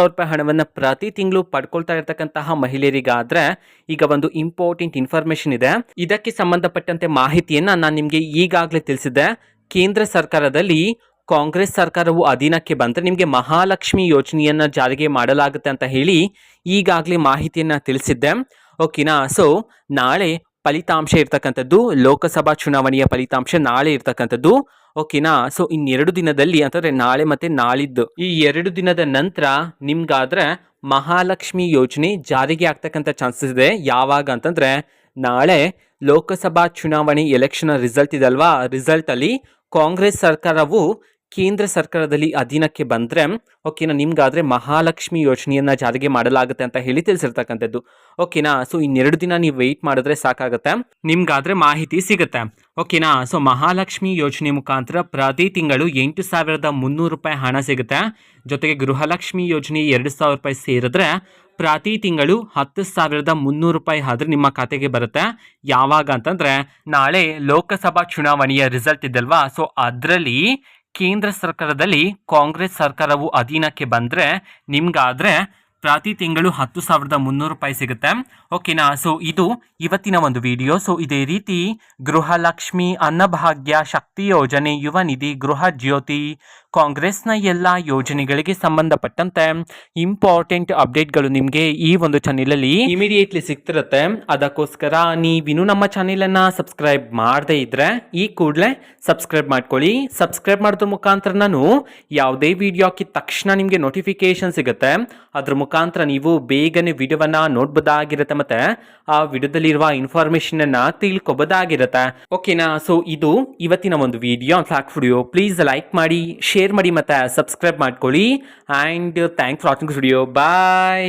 ಸಾವಿರ ರೂಪಾಯಿ ಹಣವನ್ನು ಪ್ರತಿ ತಿಂಗಳು ಪಡ್ಕೊಳ್ತಾ ಇರತಕ್ಕಂತಹ ಮಹಿಳೆಯರಿಗಾದ್ರೆ ಈಗ ಒಂದು ಇಂಪಾರ್ಟೆಂಟ್ ಇನ್ಫಾರ್ಮೇಷನ್ ಇದೆ. ಇದಕ್ಕೆ ಸಂಬಂಧಪಟ್ಟಂತೆ ಮಾಹಿತಿಯನ್ನು ನಾನು ನಿಮಗೆ ಈಗಾಗಲೇ ತಿಳಿಸಿದ್ದೆ. ಕೇಂದ್ರ ಸರ್ಕಾರದಲ್ಲಿ ಕಾಂಗ್ರೆಸ್ ಸರ್ಕಾರವು ಅಧೀನಕ್ಕೆ ಬಂದರೆ ನಿಮಗೆ ಮಹಾಲಕ್ಷ್ಮಿ ಯೋಜನೆಯನ್ನು ಜಾರಿಗೆ ಮಾಡಲಾಗುತ್ತೆ ಅಂತ ಹೇಳಿ ಈಗಾಗಲೇ ಮಾಹಿತಿಯನ್ನು ತಿಳಿಸಿದ್ದೆ. ಓಕೆನಾ? ಸೊ ನಾಳೆ ಫಲಿತಾಂಶ ಇರ್ತಕ್ಕಂಥದ್ದು, ಲೋಕಸಭಾ ಚುನಾವಣೆಯ ಫಲಿತಾಂಶ ನಾಳೆ ಇರ್ತಕ್ಕಂಥದ್ದು. ಓಕೆನಾ ಸೊ ಇನ್ನೆರಡು ದಿನದಲ್ಲಿ ಅಂತಂದರೆ ನಾಳೆ ಮತ್ತು ನಾಳಿದ್ದು. ಈ ಎರಡು ದಿನದ ನಂತರ ನಿಮ್ಗಾದ್ರೆ ಮಹಾಲಕ್ಷ್ಮಿ ಯೋಜನೆ ಜಾರಿಗೆ ಆಗ್ತಕ್ಕಂಥ ಚಾನ್ಸಸ್ ಇದೆ. ಯಾವಾಗ ಅಂತಂದರೆ ನಾಳೆ ಲೋಕಸಭಾ ಚುನಾವಣೆ ಎಲೆಕ್ಷನ್ ರಿಸಲ್ಟ್ ಇದಲ್ವಾ ರಿಸಲ್ಟಲ್ಲಿ ಕಾಂಗ್ರೆಸ್ ಸರ್ಕಾರವು ಕೇಂದ್ರ ಸರ್ಕಾರದಲ್ಲಿ ಅಧೀನಕ್ಕೆ ಬಂದರೆ ಓಕೆನಾ ನಿಮ್ಗಾದರೆ ಮಹಾಲಕ್ಷ್ಮಿ ಯೋಜನೆಯನ್ನು ಜಾರಿಗೆ ಮಾಡಲಾಗುತ್ತೆ ಅಂತ ಹೇಳಿ ತಿಳಿಸಿರ್ತಕ್ಕಂಥದ್ದು. ಓಕೆನಾ ಸೊ ಇನ್ನೆರಡು ದಿನ ನೀವು ವೆಯ್ಟ್ ಮಾಡಿದ್ರೆ ಸಾಕಾಗುತ್ತೆ. ನಿಮ್ಗಾದರೆ ಮಾಹಿತಿ ಸಿಗುತ್ತೆ. ಓಕೆನಾ ಸೊ ಮಹಾಲಕ್ಷ್ಮಿ ಯೋಜನೆ ಮುಖಾಂತರ ಪ್ರತಿ ತಿಂಗಳು ಎಂಟು ಸಾವಿರದ ಮುನ್ನೂರು ರೂಪಾಯಿ ಹಣ ಸಿಗುತ್ತೆ. ಜೊತೆಗೆ ಗೃಹಲಕ್ಷ್ಮಿ ಯೋಜನೆ ಎರಡು ಸಾವಿರ ರೂಪಾಯಿ ಸೇರಿದ್ರೆ ಪ್ರತಿ ತಿಂಗಳು ಹತ್ತು ಸಾವಿರದ ಮುನ್ನೂರು ರೂಪಾಯಿ ಆದ್ರೆ ನಿಮ್ಮ ಖಾತೆಗೆ ಬರುತ್ತೆ. ಯಾವಾಗ ಅಂತಂದರೆ ನಾಳೆ ಲೋಕಸಭಾ ಚುನಾವಣೆಯ ರಿಸಲ್ಟ್ ಇದ್ದಲ್ವಾ ಸೊ ಅದರಲ್ಲಿ ಕೇಂದ್ರ ಸರ್ಕಾರದಲ್ಲಿ ಕಾಂಗ್ರೆಸ್ ಸರ್ಕಾರವು ಅಧೀನಕ್ಕೆ ಬಂದರೆ ನಿಮ್ಗಾದ್ರೆ ಪ್ರತಿ ತಿಂಗಳು ಹತ್ತು ಸಾವಿರದ ಮುನ್ನೂರು ರೂಪಾಯಿ ಸಿಗುತ್ತೆ. ಓಕೆನಾ ಸೊ ಇದು ಇವತ್ತಿನ ಒಂದು ವಿಡಿಯೋ ಸೊ ಇದೇ ರೀತಿ ಗೃಹಲಕ್ಷ್ಮಿ ಅನ್ನಭಾಗ್ಯ ಶಕ್ತಿ ಯೋಜನೆ, ಯುವ ನಿಧಿ, ಗೃಹ ಜ್ಯೋತಿ, ಕಾಂಗ್ರೆಸ್ನ ಎಲ್ಲ ಯೋಜನೆಗಳಿಗೆ ಸಂಬಂಧಪಟ್ಟಂತೆ ಇಂಪಾರ್ಟೆಂಟ್ ಅಪ್ಡೇಟ್ಗಳು ನಿಮಗೆ ಈ ಒಂದು ಚಾನೆಲಲ್ಲಿ ಇಮಿಡಿಯೇಟ್ಲಿ ಸಿಗ್ತಿರುತ್ತೆ. ಅದಕ್ಕೋಸ್ಕರ ನೀವಿನ್ನೂ ನಮ್ಮ ಚಾನೆಲನ್ನು ಸಬ್ಸ್ಕ್ರೈಬ್ ಮಾಡದೇ ಇದ್ದರೆ ಈ ಕೂಡಲೇ ಸಬ್ಸ್ಕ್ರೈಬ್ ಮಾಡ್ಕೊಳ್ಳಿ. ಸಬ್ಸ್ಕ್ರೈಬ್ ಮಾಡೋದ್ರ ಮುಖಾಂತರ ನಾನು ಯಾವುದೇ ವಿಡಿಯೋ ಹಾಕಿದ ತಕ್ಷಣ ನಿಮಗೆ ನೋಟಿಫಿಕೇಶನ್ ಸಿಗುತ್ತೆ. ಅದ್ರ ನೀವು ಬೇಗನೆ ವಿಡಿಯೋವನ್ನ ನೋಡ್ಬೋದಾಗಿರುತ್ತೆ ಮತ್ತೆ ಆ ವಿಡಿಯೋದಲ್ಲಿರುವ ಅನ್ನ ತಿಳ್ಕೊಬೋದಾಗಿರುತ್ತೆ. ಓಕೆನಾ ಸೊ ಇದು ಇವತ್ತಿನ ಒಂದು video vlog video please like ಮಾಡಿ ಶೇರ್ ಮಾಡಿ ಮತ್ತೆ ಸಬ್ಸ್ಕ್ರೈಬ್ ಮಾಡ್ಕೊಳ್ಳಿ. And thanks watching video bye